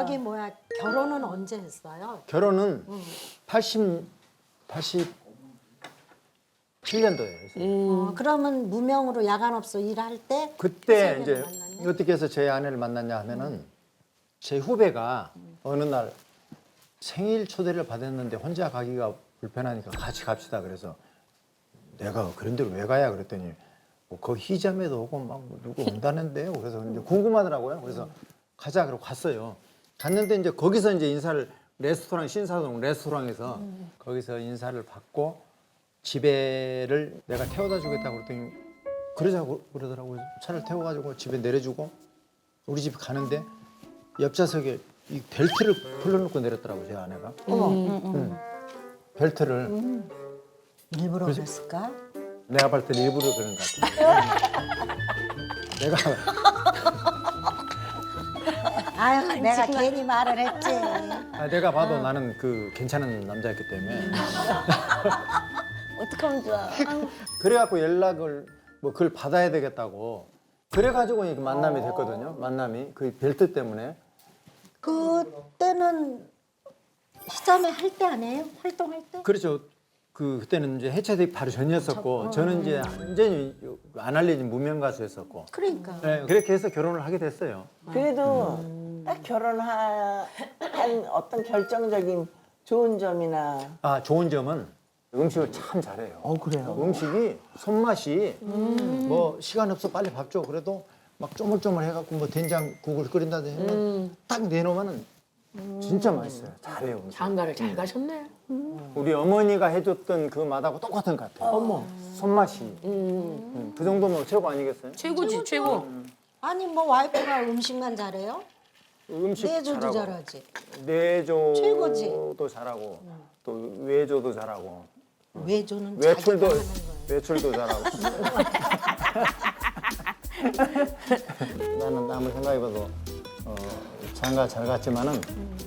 저기 뭐야? 결혼은 언제 했어요? 결혼은 80 87년도예요. 어, 그러면 무명으로 야간업소 일할 때 그때 그 이제 만났냐? 어떻게 해서 제 아내를 만났냐 하면은 제 후배가 어느 날 생일 초대를 받았는데 혼자 가기가 불편하니까 같이 갑시다 그래서 내가 그런 데로 왜 가야 그랬더니 뭐 거기 희자매도 오고 막뭐 누구 온다는데요. 그래서 이제 궁금하더라고요. 그래서 가자 그러고 갔어요 갔는데 이제 거기서 이제 인사를 레스토랑 신사동 레스토랑에서 거기서 인사를 받고 집에를 내가 태워다 주겠다고 그랬더니 그러자고 그러더라고요. 차를 태워가지고 집에 내려주고 우리 집 가는데 옆 좌석에 이 벨트를 풀러놓고 내렸더라고 제 아내가. 응. 벨트를 일부러 그랬을까? 내가 봤을 때 일부러 그런 것 같아. 내가 아유 내가 괜히 말을 했지. 아, 내가 봐도 나는 그 괜찮은 남자였기 때문에 어떡하면 좋아. 그래갖고 연락을 뭐 그걸 받아야 되겠다고 그래가지고 이게 만남이 됐거든요. 만남이 그 벨트 때문에 그때는 희자매 할때 아니에요? 활동할 때? 그렇죠. 그 그때는 이제 해체되기 바로 전이었었고 저는 이제 완전히 안 알려진 무명 가수였었고 그러니까 네, 그렇게 해서 결혼을 하게 됐어요. 그래도 딱 결혼한 어떤 결정적인 좋은 점이나 아 좋은 점은 음식을 참 잘해요. 어 그래요. 음식이 손맛이 뭐 시간 없어 빨리 밥 줘 그래도 막 쪼물쪼물 해갖고 뭐 된장국을 끓인다든지 하면 딱 내놓으면은 진짜 맛있어요. 잘해요. 음식. 장가를 잘 가셨네. 우리 어머니가 해줬던 그 맛하고 똑같은 것 같아요. 어머 손맛이 음, 그 정도면 최고 아니겠어요? 최고지, 최고. 아니 뭐 와이프가 음식만 잘해요? 음식 내조도 잘하고 잘하지. 내조도 최고지. 잘하고 또 외조도 잘하고 외조는 외출도 자기가 하는 거예요. 외출도 잘하고 나는 아무리 생각해봐도 어, 장가 잘 갔지만은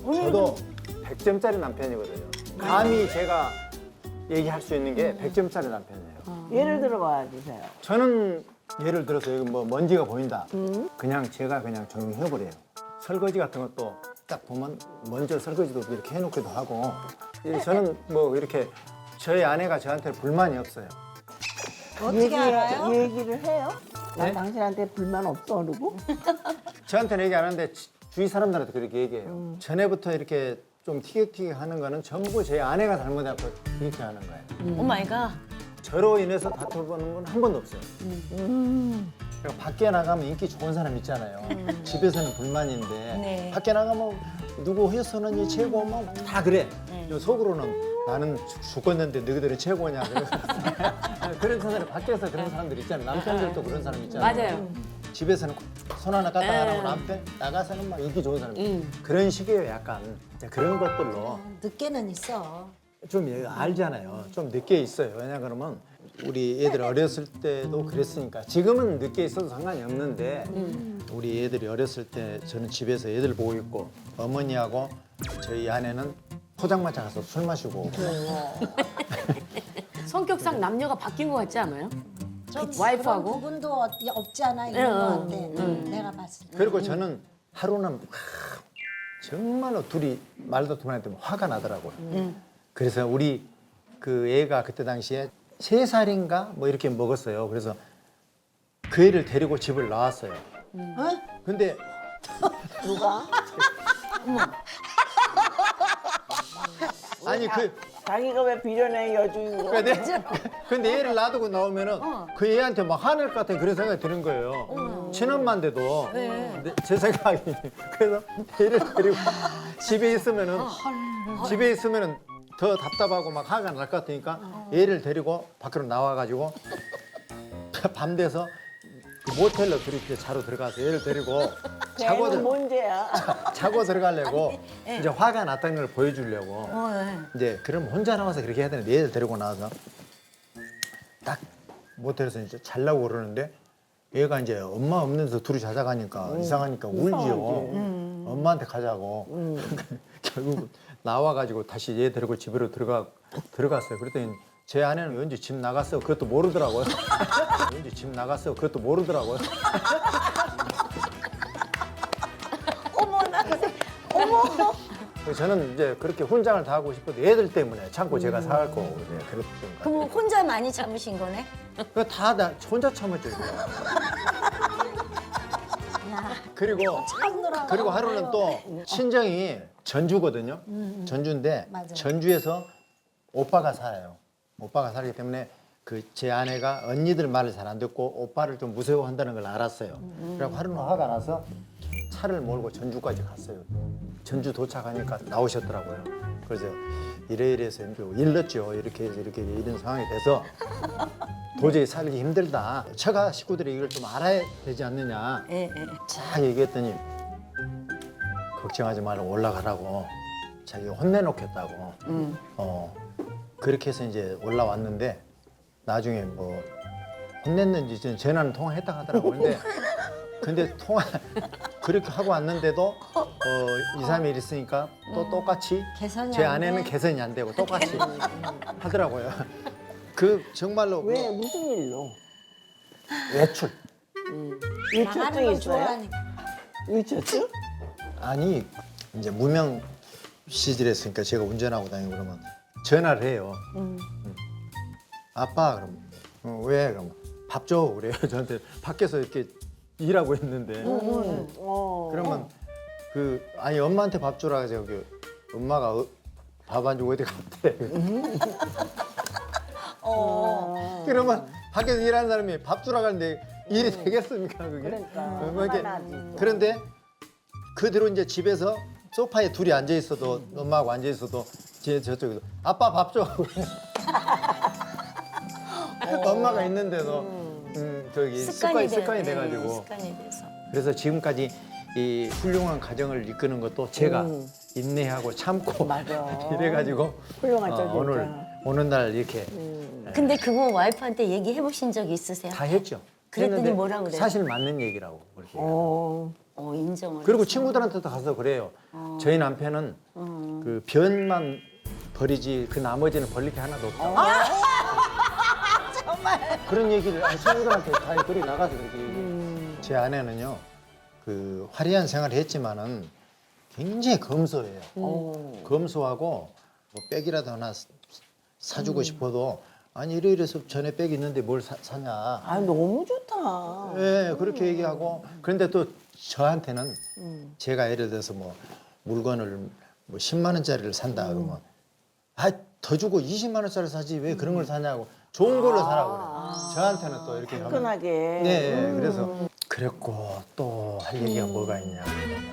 저도 100점짜리 남편이거든요 감히 제가 얘기할 수 있는 게 100점짜리 남편이에요 예를 들어 봐 주세요. 저는 예를 들어서 여기 뭐 먼지가 보인다. 그냥 제가 그냥 조용히 해버려요. 설거지 같은 것도 딱 보면 먼저 설거지도 이렇게 해놓기도 하고. 이 저는 뭐 이렇게 저희 아내가 저한테 불만이 없어요. 어떻게 알아요? 얘기를 해요? 난 네? 당신한테 불만 없어 그러고 저한테는 얘기 안 하는데 지- 주위 사람들한테 그렇게 얘기해요. 전에부터 이렇게 좀 티격태격 하는 거는 전부 제 아내가 잘못해서 이렇게 하는 거예요. 오 마이 갓. 저로 인해서 다퉈보는 건 한 번도 없어요. 밖에 나가면 인기 좋은 사람 있잖아요. 집에서는 불만인데 네. 밖에 나가면 누구 회사는 이 최고 뭐다 그래. 요 속으로는 나는 죽- 죽었는데 너희들이 최고냐. 그래서 그런 사람 밖에서 그런 사람들 있잖아요. 남편들도 그런 사람 있잖아요. 맞아요. 집에서는 손 하나 까딱 안 하고 남편 나가서는 막 인기 좋은 사람. 그런 식이에요. 약간 그런 것들로 늦게는 있어. 좀 얘- 알잖아요. 좀 늦게 있어요. 왜냐 그러면 우리 애들 어렸을 때도 그랬으니까 지금은 늦게 있어도 상관이 없는데 우리 애들이 어렸을 때 저는 집에서 애들 보고 있고 어머니하고 저희 아내는 포장마차 가서 술 마시고 오고 성격상 남녀가 바뀐 것 같지 않아요? 좀 와이프하고? 그런 부분도 어- 없지 않아 있는 응, 것 응, 같아. 내가 봤을 때. 그리고 저는 하루는 하, 정말로 둘이 말도 통할 때 화가 나더라고요. 그래서 우리 그 애가 그때 당시에 세 살인가? 뭐 이렇게 먹었어요. 그래서 그 애를 데리고 집을 나왔어요. 어? 근데 누가? 아니 그 자기가 왜 비련의 여주인공? 근데, 근데 얘를 놔두고 나오면은 그 애한테 막 화낼 것 같은 그런 생각이 드는 거예요. 친엄마인데도. 근데 제 생각이 그래서 애를 데리고 집에 있으면은 집에 있으면은 더 답답하고 막 화가 날 것 같으니까 애를 데리고 밖으로 나와가지고 밤 돼서 그 모텔로 둘이 이렇게 자러 들어가서 애를 데리고 자고 들뭔 죄야? 자고 들어가려고 이제 화가 났다는 걸 보여주려고 이제 그럼 혼자 나와서 그렇게 해야 되는데 얘를 데리고 나와서 딱 모텔에서 이제 잘라고 그러는데 얘가 이제 엄마 없는 데서 둘이 자자 가니까 이상하니까 울지요. 엄마한테 가자고. 결국 나와가지고 다시 얘 데리고 집으로 들어가 들어갔어요. 그랬더니 제 아내는 왠지 집 나갔어. 그것도 모르더라고요. 왠지 집 나갔어. 그것도 모르더라고요. 어머나, 어머 그래서 저는 이제 그렇게 훈장을 다 하고 싶어도 애들 때문에 참고 제가 사갖고 이제 그랬던 거 그럼 혼자 많이 참으신 거네? 그거 다 나 혼자 참았죠. 이거. 그리고 참느라. 그리고 하루는 또 친정이 전주거든요. 전주인데 맞아요. 전주에서 오빠가 살아요. 오빠가 살기 때문에 그 제 아내가 언니들 말을 잘 안 듣고 오빠를 좀 무서워한다는 걸 알았어요. 그래서 하루는 화가 나서 차를 몰고 전주까지 갔어요. 전주 도착하니까 나오셨더라고요. 그래서 이래 이래서 일렀죠. 이렇게 해서 이렇게 이런 상황이 돼서 도저히 살기 힘들다. 처가 식구들이 이걸 좀 알아야 되지 않느냐. 예, 예. 자 얘기했더니 걱정하지 말고 올라가라고 자기가 혼내놓겠다고 어 그렇게 해서 이제 올라왔는데 나중에 뭐 혼냈는지 전화는 통화했다 하더라고 근데 근데 통화 그렇게 하고 왔는데도 어 2, 3일 있으니까 또 똑같이 개선이 제안 아내는 돼. 개선이 안 되고 똑같이 하더라고요 그 정말로 뭐왜 무슨 일로? 외출 나가는 걸 있어요? 좋아하니까. 유초증? 아니 이제 무명 시절이었으니까 제가 운전하고 다니고 그러면 전화를 해요. 음. 아빠 그럼 어, 왜 그럼 밥줘 그래요 저한테 밖에서 이렇게 일하고 있는데 어. 그러면 그 아니 엄마한테 밥 주라 해서 그 엄마가 어, 밥안 주고 어디 갔대. 어. 그러면 밖에서 일하는 사람이 밥 주라 가는데 일이 되겠습니까 그게? 그러니까. 어, 뭐 이렇게 화나지 또. 그런데 그대로 이제 집에서 소파에 둘이 앉아 있어도 엄마하고 앉아 있어도 제 저쪽에서 아빠 밥 줘. 엄마가 있는데도 음, 저기 습관이 습관이 돼- 돼가지고 네, 습관이 돼서. 그래서 지금까지 이 훌륭한 가정을 이끄는 것도 제가 음. 인내하고 참고 맞아. 이래가지고 훌륭한 어, 쪽이니까. 오늘 오는 날 이렇게 근데 그거 와이프한테 얘기해 보신 적 있으세요? 다 했죠. 그랬더니 했는데 뭐라고 그래요? 사실 맞는 얘기라고 그렇게. 어. 어, 인정을. 그리고 해서. 친구들한테도 가서 그래요. 저희 남편은 어. 그 변만 버리지 그 나머지는 벌릴 게 하나도 없다. 아! 그런 얘기를 친구들한테 다 그리 나가서 그렇게 얘기해요. 음. 제 아내는요, 그 화려한 생활을 했지만은 굉장히 검소해요. 어. 검소하고 뭐 백이라도 하나 사- 사주고 음. 싶어도 아니 이래 이래서 전에 백 있는데 뭘 사, 사냐. 아 너무 좋다. 예, 그렇게 얘기하고 그런데 또 저한테는 음. 제가 예를 들어서 뭐 물건을 뭐 10만 원짜리를 산다 그러면 아 더 주고 20만 원짜리 사지 왜 그런 걸 사냐고 좋은 걸로 사라고 그래요. 저한테는 또 이렇게 하면 화끈하게. 네, 예, 그래서 그랬고 또 할 얘기가 뭐가 있냐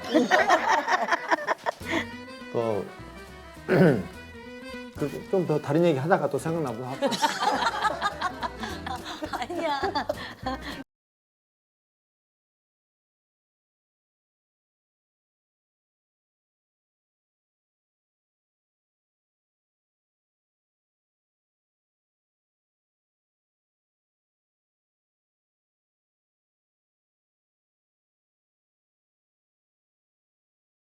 또 그좀더 다른 얘기 하다가 또 생각나고 하고